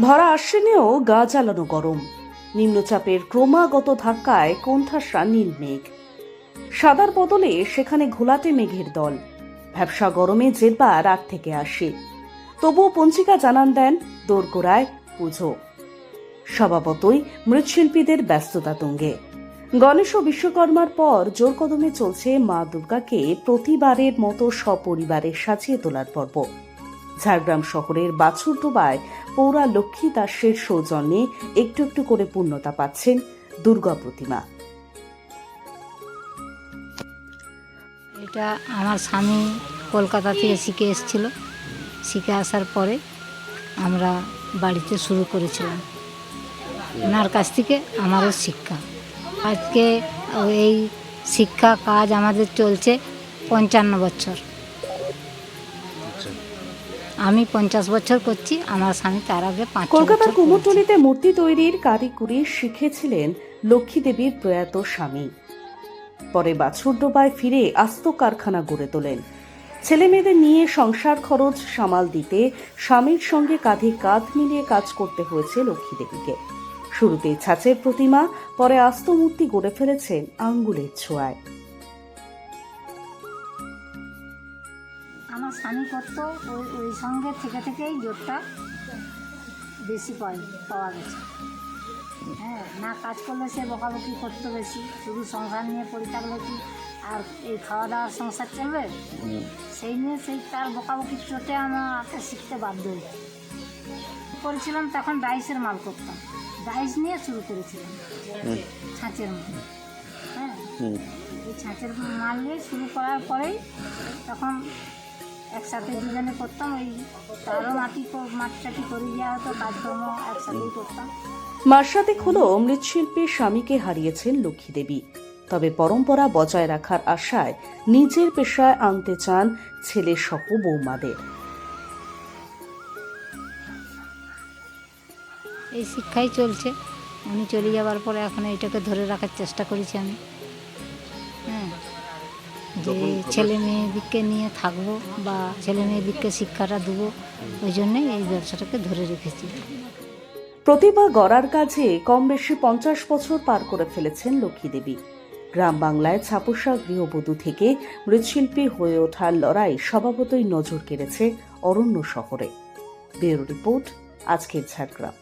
ভরা আশ্বিনেও গা জ্বালানো গরম। নিম্নচাপের ক্রমাগত ধাক্কায় কোণঠাসা নীল মেঘ। সাদার বদলে সেখানে ঘোলাটে মেঘের দল। ভ্যাবসা গরমে জেরবা রাত থেকে আসে। তবুও পঞ্চিকা জানান দেন দোরগোড়ায় পুজো। স্বভাবতই মৃৎশিল্পীদের ব্যস্ততা তুঙ্গে। গণেশ ও বিশ্বকর্মার পর জোর কদমে চলছে মা দুর্গাকে প্রতিবারের মতো সপরিবারে সাজিয়ে তোলার পর্ব। ঝাড়গ্রাম শহরের বাছুরডোবায় পৌরা লক্ষ্মী দাসের সৌজন্যে একটু একটু করে পূর্ণতা পাচ্ছেন দুর্গা প্রতিমা। এটা আমার স্বামী কলকাতা থেকে শিখে এসেছিল। শিখে আসার পরে আমরা বাড়িতে শুরু করেছিলাম। ওনার কাছ থেকে আমারও শিক্ষা। আজকে এই শিক্ষা কাজ আমাদের চলছে পঞ্চান্ন বছর। আমি পঞ্চাশ বছর করছি আমার স্বামী তার আগে পাঁচ কলকাতার বছর। কুমোরটুলিতে মূর্তি তৈরির কারিকুরি শিখেছিলেন লক্ষ্মী দেবীর প্রয়াত স্বামী। পরে বাছুরডোবায় ফিরে আস্ত কারখানা গড়ে তোলেন। ছেলে মেয়েদের নিয়ে সংসার খরচ সামাল দিতে স্বামীর সঙ্গে কাঁধে কাঁধ মিলিয়ে কাজ করতে হয়েছে লক্ষ্মী দেবীকে। শুরুতে ছাঁচের প্রতিমা পরে আস্ত মূর্তি গড়ে ফেলেছেন আঙ্গুলের ছোঁয়ায়। স্বামী করতো ওই ওই সঙ্গে থেকে থেকেই জোরটা বেশি পাই পাওয়া গেছে। হ্যাঁ না কাজ করলে সে বকাবকি করতো বেশি শুধু সংসার নিয়ে পড়ে থাকলে কি আর এই খাওয়া দাওয়ার সংসার চলবে? সেই নিয়ে সেই তার বকাবকির চোটে আমাকে শিখতে বাধ্য হই। করেছিলাম তখন ডাইসের মাল করতাম। ডাইস নিয়ে শুরু করেছিলাম ছাঁচের মাল। হ্যাঁ এই ছাঁচের মাল নিয়ে শুরু করার পরেই তখন একসাথে দুজনে করতাম ওই তারও মাটি মাটি টাটি করে দেওয়া হতো কাজকর্ম একসাথেই করতাম। মার্শাদিক হল মৃৎশিল্পীর স্বামীকে হারিয়েছেন লক্ষ্মী দেবী। তবে পরম্পরা বজায় রাখার আশায় নিজের পেশায় আনতে চান ছেলে সহ বৌমাদের। এই শিক্ষাই চলছে। উনি চলে যাওয়ার পরে এখন এইটাকে ধরে রাখার চেষ্টা করেছি আমি। ছেলে মেয়েদিককে নিয়ে থাকব বা ছেলে মেয়েদিককে শিক্ষাটা দেবো ওই জন্যে এই ব্যবসাটাকে ধরে রেখেছি। প্রতিভা গড়ার কাজে কম বেশি পঞ্চাশ বছর পার করে ফেলেছেন লক্ষ্মী দেবী। গ্রাম বাংলায় ছাপোষা গৃহবধূ থেকে মৃৎশিল্পী হয়ে ওঠার লড়াই স্বভাবতই নজর কেড়েছে অরণ্য শহরে। ব্যুরো রিপোর্ট আজকের ঝাড়গ্রাম।